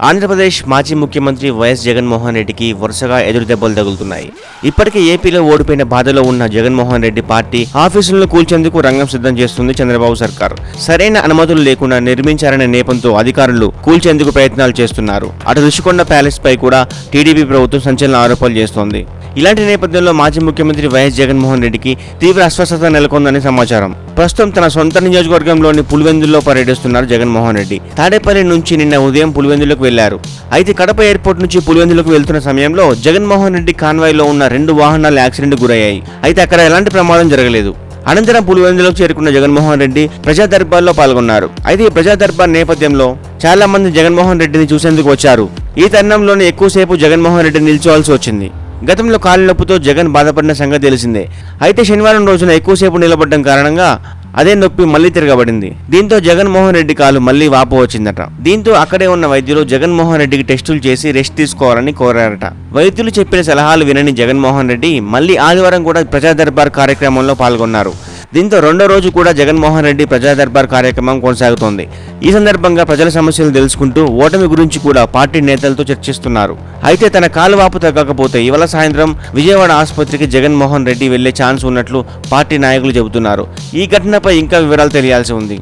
ఆంధ్రప్రదేశ్ మాజీ ముఖ్యమంత్రి వైఎస్ జగన్మోహన్ రెడ్డికి వరుసగా ఎదురు దెబ్బలు తగులుతున్నాయి. ఇప్పటికే ఏపీలో ఓడిపోయిన బాధలో ఉన్న జగన్మోహన్ రెడ్డి పార్టీ ఆఫీసులను కూల్చేందుకు రంగం సిద్ధం చేస్తుంది చంద్రబాబు సర్కార్. సరైన అనుమతులు లేకుండా నిర్మించారనే నేపంతో అధికారులు కూల్చేందుకు ప్రయత్నాలు చేస్తున్నారు. అటు రుషికొండ ప్యాలెస్ పై కూడా టీడీపీ ప్రభుత్వం సంచలన ఆరోపణలు చేస్తోంది. ఇలాంటి నేపథ్యంలో మాజీ ముఖ్యమంత్రి వైఎస్ జగన్మోహన్ రెడ్డికి తీవ్ర అస్వస్థత నెలకొందని సమాచారం. ప్రస్తుతం తన సొంత నియోజకవర్గంలోని పులివెందుల్లో పర్యటిస్తున్నారు జగన్మోహన్ రెడ్డి. తాడేపల్లి నుంచి నిన్న ఉదయం పులివెందులకు వెళ్ళారు. అయితే కడప ఎయిర్పోర్ట్ నుంచి పులివెందులకు వెళ్తున్న సమయంలో జగన్మోహన్ రెడ్డి కాన్వాయ్లో ఉన్న రెండు వాహనాలు యాక్సిడెంట్ గురయ్యాయి. అయితే అక్కడ ఎలాంటి ప్రమాదం జరగలేదు. అనంతరం పులివెందులకు చేరుకున్న జగన్మోహన్ రెడ్డి ప్రజా దర్బార్లో పాల్గొన్నారు. అయితే ఈ ప్రజా దర్బార్ నేపథ్యంలో చాలా మంది జగన్మోహన్ రెడ్డిని చూసేందుకు వచ్చారు. ఈ తరుణంలోనే ఎక్కువసేపు జగన్మోహన్ రెడ్డి నిల్చోవాల్సి వచ్చింది. గతంలో కాలు నొప్పితో జగన్ బాధపడిన సంగతి తెలిసిందే. అయితే శనివారం రోజున ఎక్కువసేపు నిలబడడం కారణంగా అదే నొప్పి మళ్ళీ తిరగబడింది. దీంతో జగన్మోహన్ రెడ్డి కాలు మళ్ళీ వాపు వచ్చిందట. దీంతో అక్కడే ఉన్న వైద్యులు జగన్మోహన్ రెడ్డికి టెస్టులు చేసి రెస్ట్ తీసుకోవాలని కోరారట. వైద్యులు చెప్పిన సలహాలు వినని జగన్మోహన్ రెడ్డి మళ్ళీ ఆదివారం కూడా ప్రజా దర్బార్ కార్యక్రమంలో పాల్గొన్నారు. దీంతో రెండో రోజు కూడా జగన్మోహన్ రెడ్డి ప్రజా దర్బార్ కార్యక్రమం కొనసాగుతోంది. ఈ సందర్భంగా ప్రజల సమస్యలు తెలుసుకుంటూ ఓటమి గురించి కూడా పార్టీ నేతలతో చర్చిస్తున్నారు. అయితే తన కాలువాపు తగ్గకపోతే ఇవాళ సాయంత్రం విజయవాడ ఆసుపత్రికి జగన్మోహన్ రెడ్డి వెళ్ళే ఛాన్స్ ఉన్నట్లు పార్టీ నాయకులు చెబుతున్నారు. ఈ ఘటనపై ఇంకా వివరాలు తెలియాల్సి ఉంది.